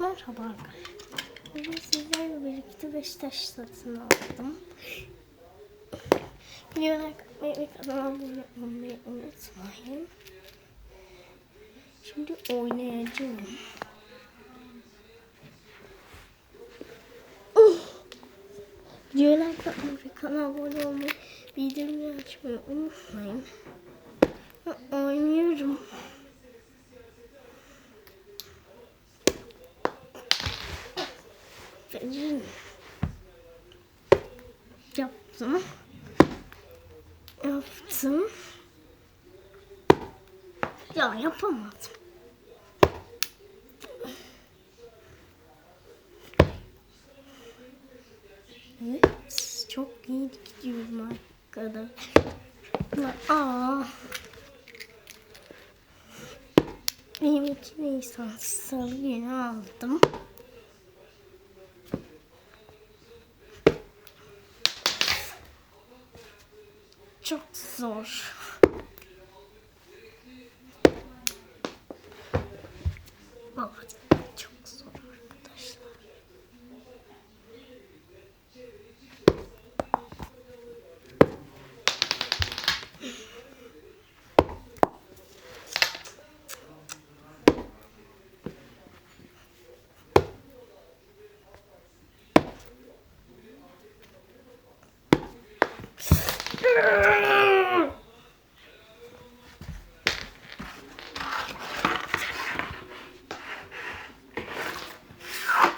Merhaba arkadaşlar. Bugün sizlerle birlikte Beşiktaş satın aldım. Katmayı ve kanalıma abone olmayı unutmayın. Şimdi oynayacağım. Videoya katmayı ve kanalıma abone olmayı, bildirimleri açmayı unutmayın. Ben oynuyorum. Yaptım. Yaptım. Ya yapamadım. Evet, çok iyi gidiyorum arkadaşlar. Aa. Benim iki Nisan salı günü aldım. Çok zor. Baba çok zor arkadaşlar.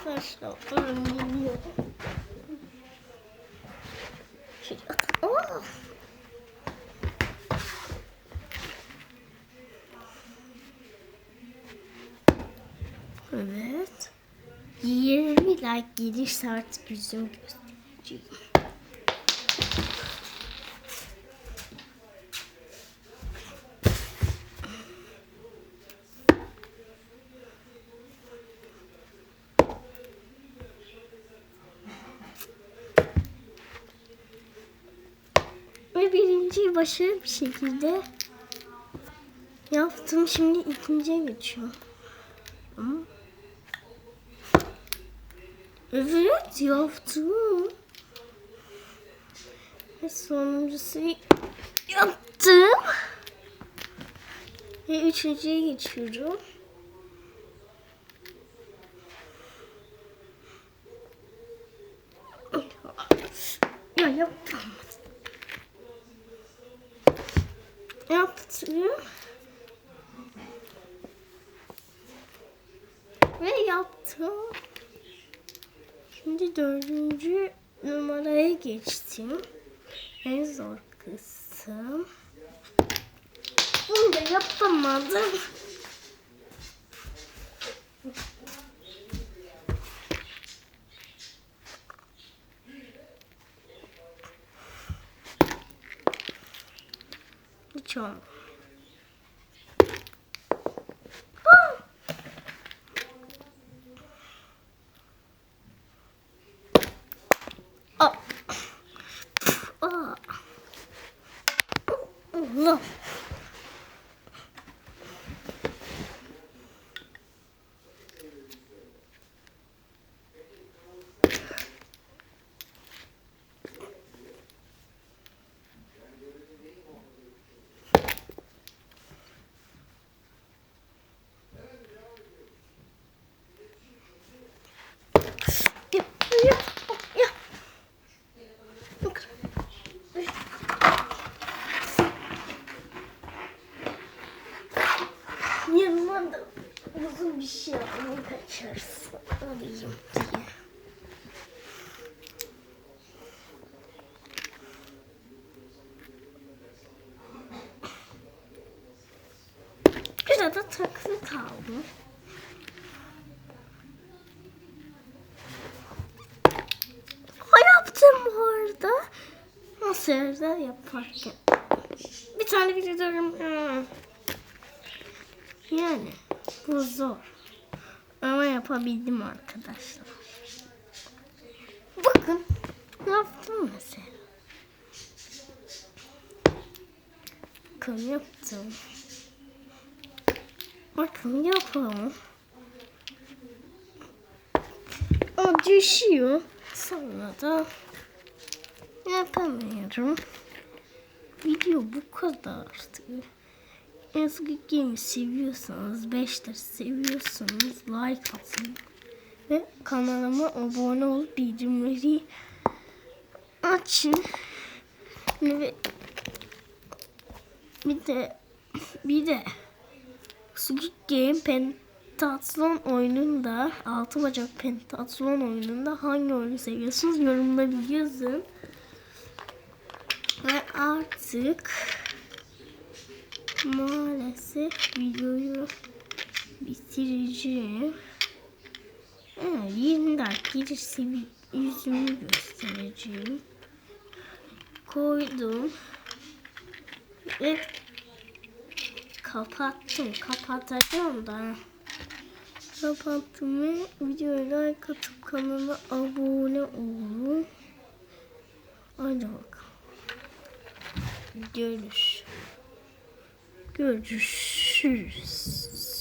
Arkadaşlar geliyor. Şey, Aa! Evet. 20 like gelirse artık yüzümü göstereceğim. Ve birinciyi başarılı bir şekilde yaptım. Şimdi ikinciye geçiyorum. Ama... Evet yaptım. Ve sonuncusu yaptım. Ve üçüncüye geçiyorum. Ya yapamadım. Yaptım. Ve yaptım. Şimdi dördüncü numaraya geçtim. En zor kısım. Bunu da yapamadım. chunk. Kaçarsın. Alayım diye. Burada takılı kaldı. Evde yaparken. Bir tane video diyorum. hmm. Yani bu zor. Yapabildim arkadaşlar. Bakın yaptım mesela. Bakın yaptım. Bakın yapalım. o düşüyor. Sonra da yapamıyorum. Video bu kadardı. Eski Game'i seviyorsanız, 5'leri seviyorsanız like atın. Ve kanalıma abone olup bildirimleri açın. Ve bir de bir de Squid Game Pentatlon oyununda altı bacak Pentatlon oyununda hangi oyunu seviyorsunuz yorumlara yazın. Ve artık maalesef videoyu bitireceğim. Evet, 20 dakika yüzümü göstereceğim. Koydum. Ve kapattım. Kapatacağım da. Kapattım ve videoya like atıp kanala abone olun. Hadi bakalım. Görüş. Görüşürüz.